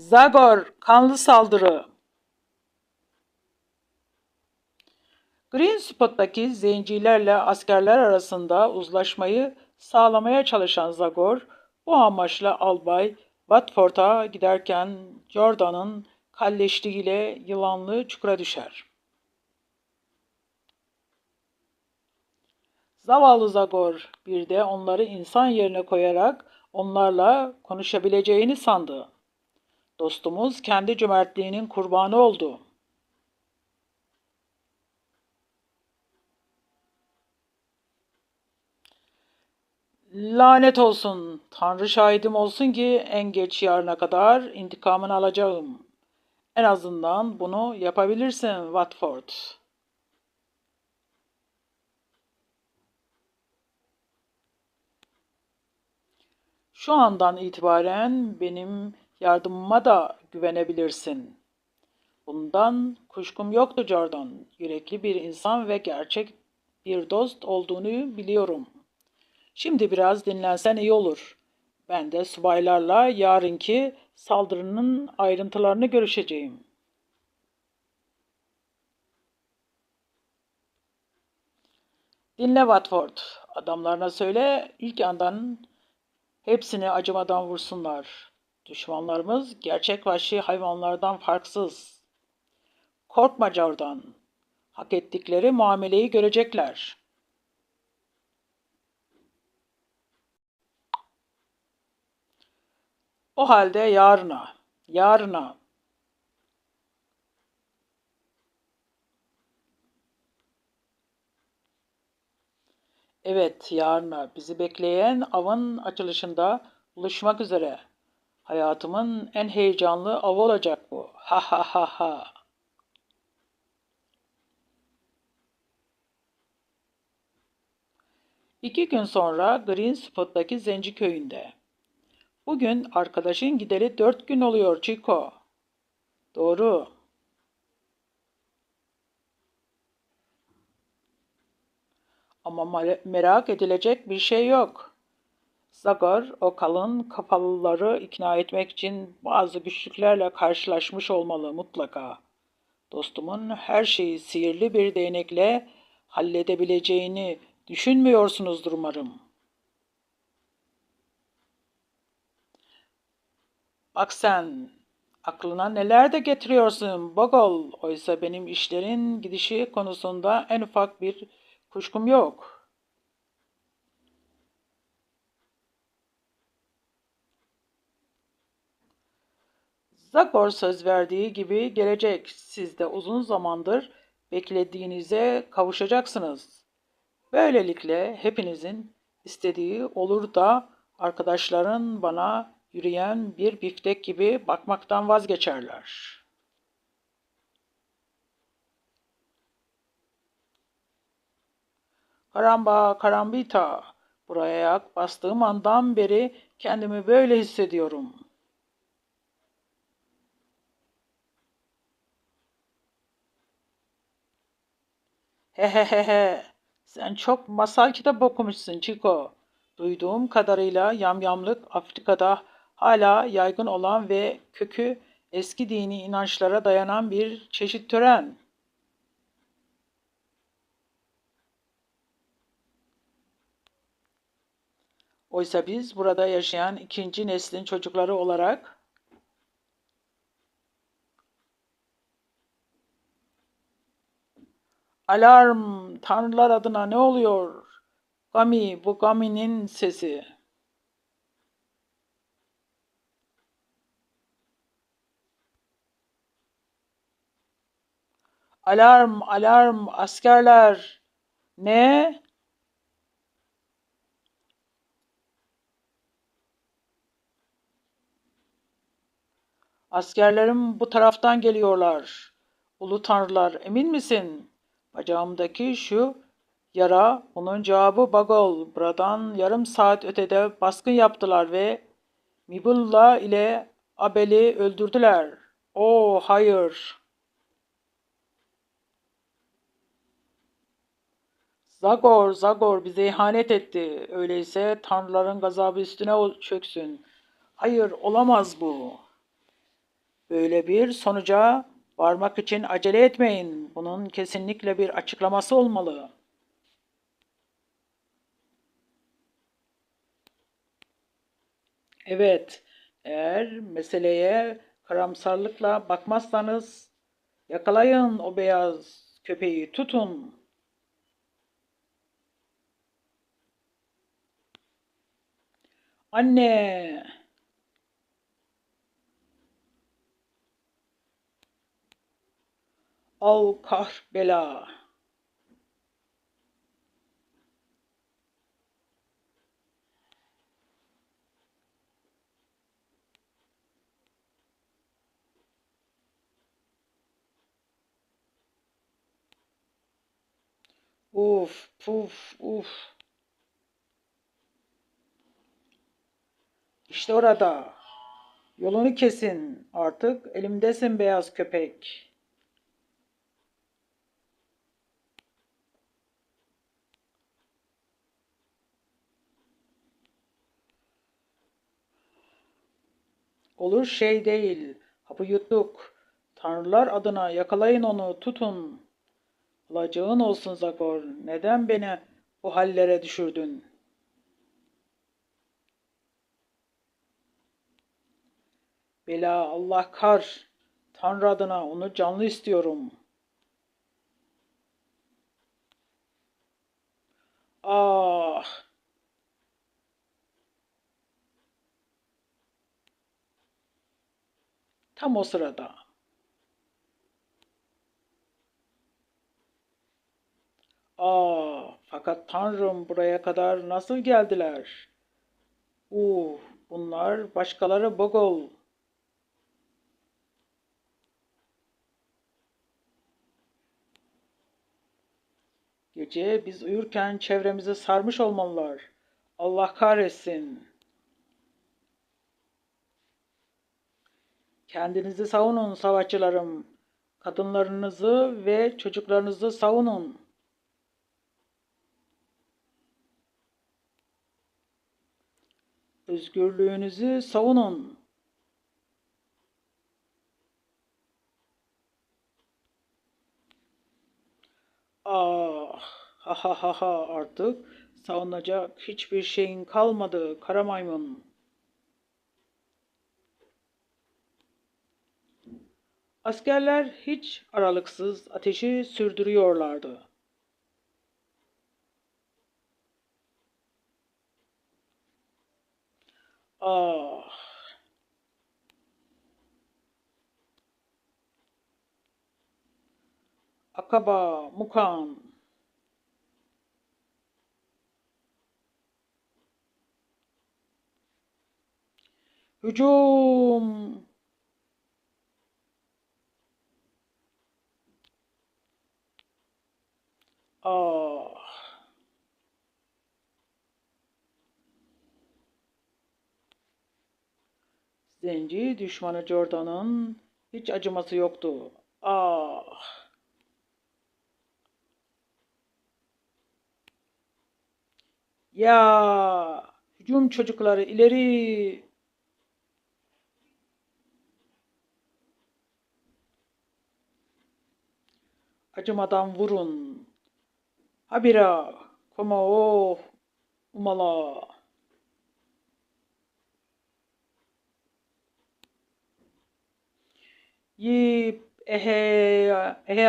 Zagor, kanlı saldırı. Green Spot'taki zencilerle askerler arasında uzlaşmayı sağlamaya çalışan Zagor, bu amaçla albay Watford'a giderken Jordan'ın kalleşliğiyle yılanlı çukura düşer. Zavallı Zagor bir de onları insan yerine koyarak onlarla konuşabileceğini sandı. Dostumuz kendi cömertliğinin kurbanı oldu. Lanet olsun. Tanrı şahidim olsun ki en geç yarına kadar intikamını alacağım. En azından bunu yapabilirsin Watford. Şu andan itibaren benim yardımıma da güvenebilirsin. Bundan kuşkum yoktu Jordan. Yürekli bir insan ve gerçek bir dost olduğunu biliyorum. Şimdi biraz dinlensen iyi olur. Ben de subaylarla yarınki saldırının ayrıntılarını görüşeceğim. Dinle Watford. Adamlarına söyle ilk andan hepsini acımadan vursunlar. Düşmanlarımız gerçek vahşi hayvanlardan farksız. Korkma Jordan. Hak ettikleri muameleyi görecekler. O halde yarına, yarına. Evet, yarına bizi bekleyen avın açılışında buluşmak üzere. Hayatımın en heyecanlı avı olacak bu. Ha ha ha ha. İki gün sonra Green Spot'taki Zenci köyünde. Bugün arkadaşın gideri dört gün oluyor Chico. Doğru. Ama ma- merak edilecek bir şey yok. Zagor o kalın kafalıları ikna etmek için bazı güçlüklerle karşılaşmış olmalı mutlaka. Dostumun her şeyi sihirli bir değnekle halledebileceğini düşünmüyorsunuzdur umarım. Bak sen, aklına neler de getiriyorsun Bogol. Oysa benim işlerin gidişi konusunda en ufak bir kuşkum yok. Zagor söz verdiği gibi gelecek. Siz de uzun zamandır beklediğinize kavuşacaksınız. Böylelikle hepinizin istediği olur da arkadaşların bana yürüyen bir biftek gibi bakmaktan vazgeçerler. Karamba, karambita, buraya ayak bastığım andan beri kendimi böyle hissediyorum. He he he he, sen çok masal kitap okumuşsun Chico. Duyduğum kadarıyla yamyamlık Afrika'da hala yaygın olan ve kökü eski dini inançlara dayanan bir çeşit tören. Oysa biz burada yaşayan ikinci neslin çocukları olarak Alarm! Tanrılar adına ne oluyor? Gami, bu Gami'nin sesi. Alarm, alarm, askerler. Ne? Askerlerim bu taraftan geliyorlar. Ulu tanrılar, emin misin? Bacağımdaki şu yara, onun cevabı Bagol. Buradan yarım saat ötede baskın yaptılar ve Mibulla ile Abel'i öldürdüler. Oh, hayır. Zagor, Zagor bize ihanet etti. Öyleyse tanrıların gazabı üstüne çöksün. Hayır, olamaz bu. Böyle bir sonuca varmak için acele etmeyin. Bunun kesinlikle bir açıklaması olmalı. Evet, eğer meseleye karamsarlıkla bakmazsanız yakalayın o beyaz köpeği, tutun. Anne! Al kahr bela. Uf, puf, uf. İşte orada. Yolunu kesin. Artık elimdesin beyaz köpek. Olur şey değil. Hapı yuttuk. Tanrılar adına yakalayın onu, tutun. Alacağın olsun Zagor. Neden beni bu hallere düşürdün? Bela Allah kar. Tanrı adına onu canlı istiyorum. Ah! Tam o sırada. Aa, fakat Tanrım buraya kadar nasıl geldiler? Uh, bunlar başkaları Bogol. Gece biz uyurken çevremizi sarmış olmalılar. Allah kahretsin. Kendinizi savunun savaşçılarım. Kadınlarınızı ve çocuklarınızı savunun. Özgürlüğünüzü savunun. Ah, ha ha ha ha artık savunacak hiçbir şeyin kalmadı kara maymun. Askerler hiç aralıksız ateşi sürdürüyorlardı. Ah. Akaba, Mukan. Hücum. Ah. Zenci düşmanı Jordan'ın hiç acıması yoktu. Ah! Ya! Hücum çocukları ileri! Acımadan vurun. Habira! Como oh! Umala! Yip, ehe, ehe,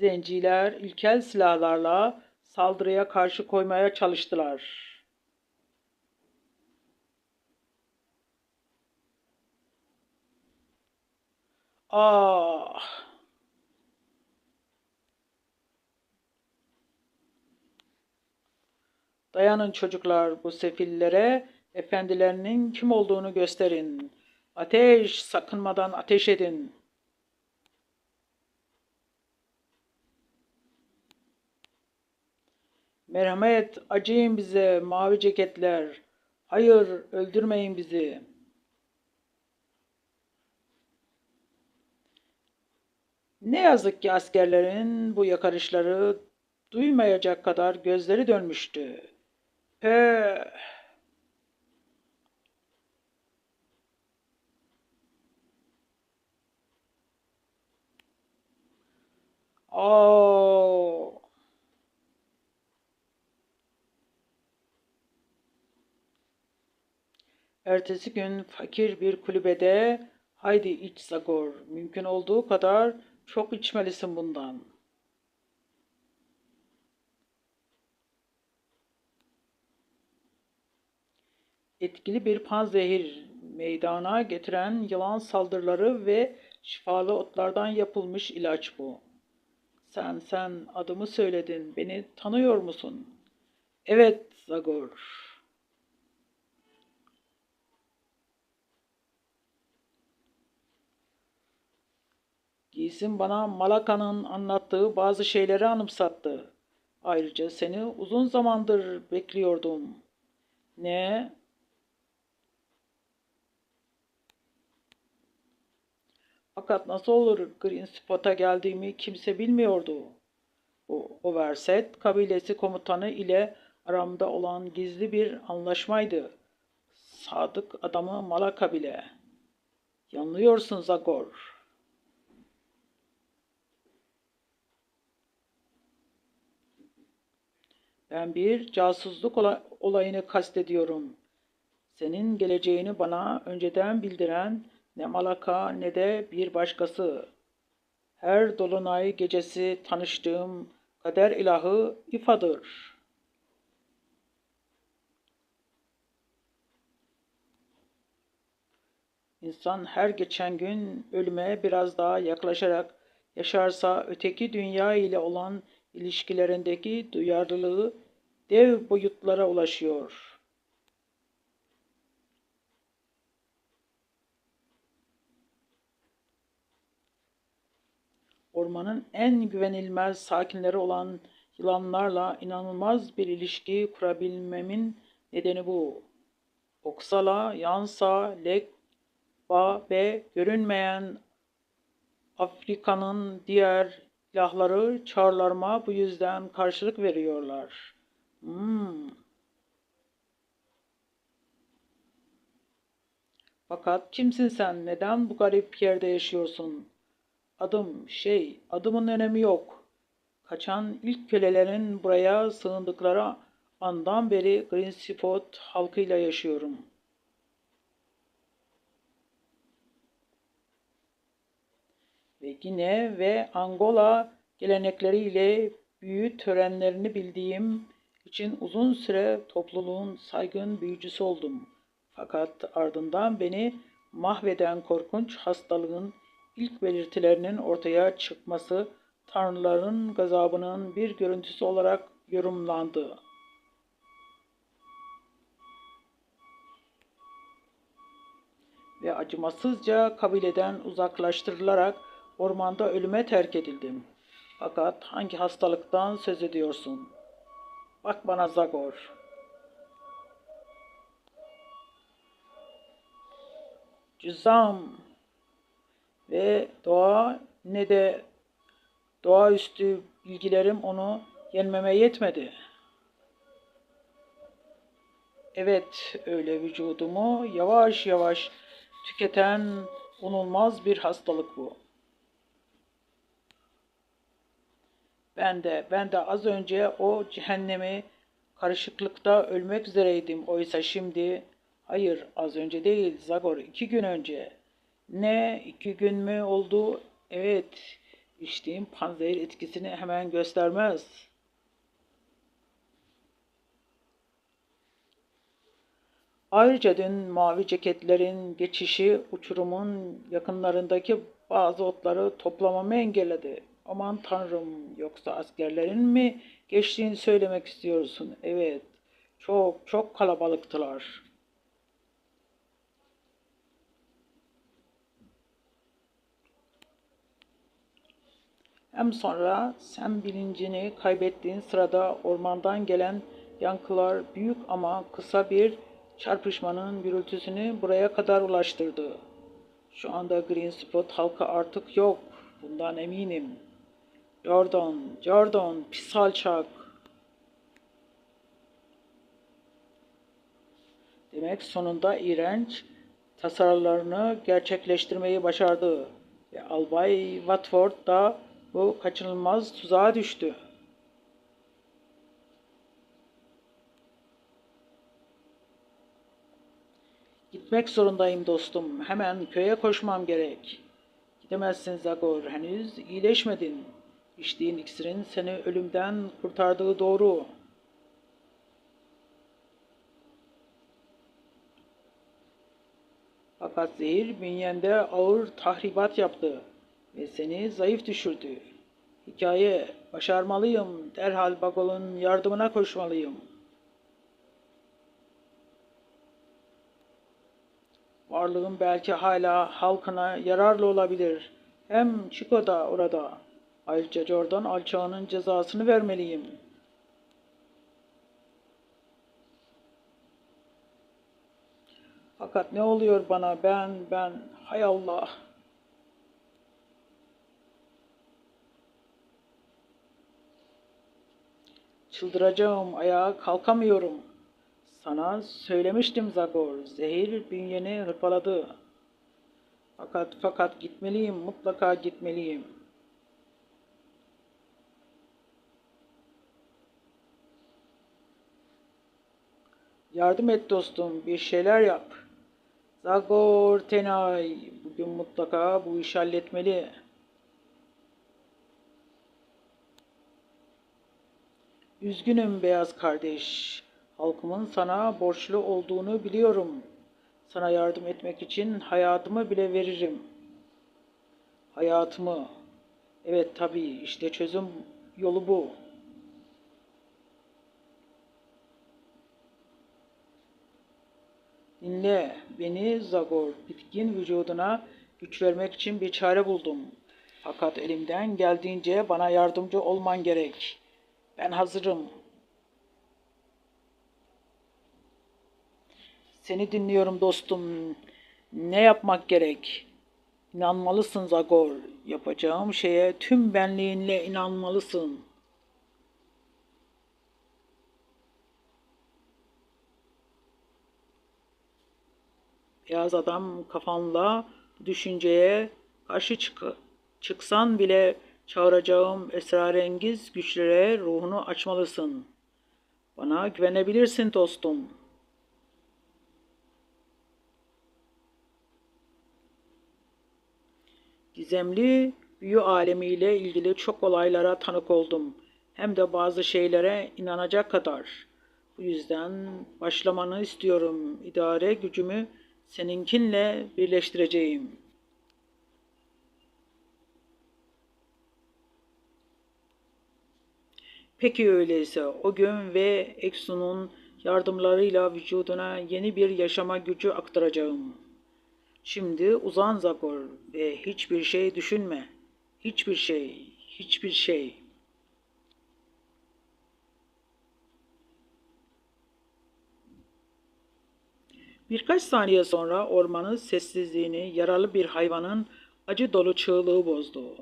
Zenciler ilkel silahlarla saldırıya karşı koymaya çalıştılar. Ah! Dayanın çocuklar bu sefillere efendilerinin kim olduğunu gösterin. Ateş, sakınmadan ateş edin. Merhamet, acıyın bize mavi ceketler. Hayır, öldürmeyin bizi. Ne yazık ki askerlerin bu yakarışları duymayacak kadar gözleri dönmüştü. He. Oo. Ertesi gün fakir bir kulübede haydi iç Zagor. Mümkün olduğu kadar çok içmelisin bundan. Etkili bir panzehir meydana getiren yılan saldırıları ve şifalı otlardan yapılmış ilaç bu. Sen sen adımı söyledin. Beni tanıyor musun? Evet Zagor. Giysin bana Malaka'nın anlattığı bazı şeyleri anımsattı. Ayrıca seni uzun zamandır bekliyordum. Ne? Fakat nasıl olur Green Spot'a geldiğimi kimse bilmiyordu. Bu Overset kabilesi komutanı ile aramda olan gizli bir anlaşmaydı. Sadık adamı Malaka bile. Yanılıyorsun Zagor. Ben bir casusluk olayını kastediyorum. Senin geleceğini bana önceden bildiren ne Malaka ne de bir başkası. Her dolunay gecesi tanıştığım kader ilahı İfa'dır. İnsan her geçen gün ölüme biraz daha yaklaşarak yaşarsa öteki dünya ile olan ilişkilerindeki duyarlılığı dev boyutlara ulaşıyor.'' ormanın en güvenilmez sakinleri olan yılanlarla inanılmaz bir ilişki kurabilmemin nedeni bu. Oksala, Yansa, Legba ve görünmeyen Afrika'nın diğer ilahları çağrılarıma bu yüzden karşılık veriyorlar. Hmm. Fakat kimsin sen? Neden bu garip yerde yaşıyorsun? Adım şey, adımın önemi yok. Kaçan ilk kölelerin buraya sığındıkları andan beri Green Spot halkıyla yaşıyorum. Ve Gine ve Angola gelenekleriyle büyü törenlerini bildiğim için uzun süre topluluğun saygın büyücüsü oldum. Fakat ardından beni mahveden korkunç hastalığın ilk belirtilerinin ortaya çıkması tanrıların gazabının bir görüntüsü olarak yorumlandı. Ve acımasızca kabileden uzaklaştırılarak ormanda ölüme terk edildim. Fakat hangi hastalıktan söz ediyorsun? Bak bana Zagor. Cüzzam ve doğa ne de doğaüstü bilgilerim onu yenmeme yetmedi. Evet, öyle vücudumu yavaş yavaş tüketen unulmaz bir hastalık bu. Ben de, ben de az önce o cehennemi karışıklıkta ölmek üzereydim. Oysa şimdi, hayır az önce değil Zagor, iki gün önce ne iki gün mü oldu? Evet, içtiğim panzehir etkisini hemen göstermez. Ayrıca dün mavi ceketlerin geçişi uçurumun yakınlarındaki bazı otları toplamamı engelledi. Aman tanrım yoksa askerlerin mi geçtiğini söylemek istiyorsun? Evet, çok çok kalabalıktılar.'' Hem sonra sen bilincini kaybettiğin sırada ormandan gelen yankılar büyük ama kısa bir çarpışmanın gürültüsünü buraya kadar ulaştırdı. Şu anda Green Spot halkı artık yok. Bundan eminim. Jordan, Jordan, pis alçak. Demek sonunda iğrenç tasarılarını gerçekleştirmeyi başardı. Ve Albay Watford da bu kaçınılmaz tuzağa düştü. Gitmek zorundayım dostum. Hemen köye koşmam gerek. Gidemezsin Zagor. Henüz iyileşmedin. İçtiğin iksirin seni ölümden kurtardığı doğru. Fakat zehir bünyende ağır tahribat yaptı ve seni zayıf düşürdü. Hikaye, başarmalıyım. Derhal Bagol'un yardımına koşmalıyım. Varlığım belki hala halkına yararlı olabilir. Hem Chico da orada. Ayrıca Jordan alçağının cezasını vermeliyim. Fakat ne oluyor bana ben ben hay Allah. Çıldıracağım ayağa kalkamıyorum. Sana söylemiştim Zagor. Zehir bünyeni hırpaladı. Fakat fakat gitmeliyim mutlaka gitmeliyim. Yardım et dostum, bir şeyler yap. Zagor Tenay, bugün mutlaka bu işi halletmeli. Üzgünüm beyaz kardeş. Halkımın sana borçlu olduğunu biliyorum. Sana yardım etmek için hayatımı bile veririm. Hayatımı. Evet tabii işte çözüm yolu bu. Dinle beni Zagor. Bitkin vücuduna güç vermek için bir çare buldum. Fakat elimden geldiğince bana yardımcı olman gerek. Ben hazırım. Seni dinliyorum dostum. Ne yapmak gerek? İnanmalısın Zagor. Yapacağım şeye tüm benliğinle inanmalısın. Beyaz adam kafanla düşünceye karşı çık çıksan bile çağıracağım esrarengiz güçlere ruhunu açmalısın. Bana güvenebilirsin dostum.'' Gizemli büyü alemiyle ilgili çok olaylara tanık oldum. Hem de bazı şeylere inanacak kadar. Bu yüzden başlamanı istiyorum. İdare gücümü seninkinle birleştireceğim. Peki öyleyse o gün ve Eksu'nun yardımlarıyla vücuduna yeni bir yaşama gücü aktaracağım.'' Şimdi uzan Zagor ve hiçbir şey düşünme. Hiçbir şey, hiçbir şey. Birkaç saniye sonra ormanın sessizliğini yaralı bir hayvanın acı dolu çığlığı bozdu.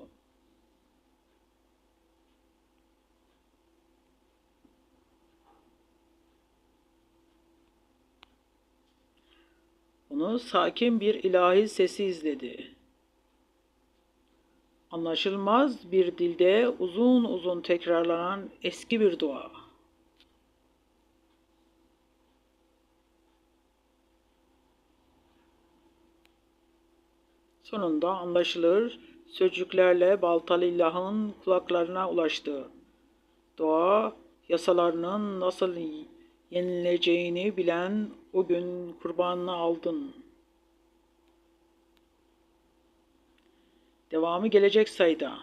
Onu sakin bir ilahi sesi izledi. Anlaşılmaz bir dilde uzun uzun tekrarlanan eski bir dua. Sonunda anlaşılır sözcüklerle baltalı ilahın kulaklarına ulaştı. Dua yasalarının nasıl yenileceğini bilen o gün kurbanını aldın. Devamı gelecek sayıda.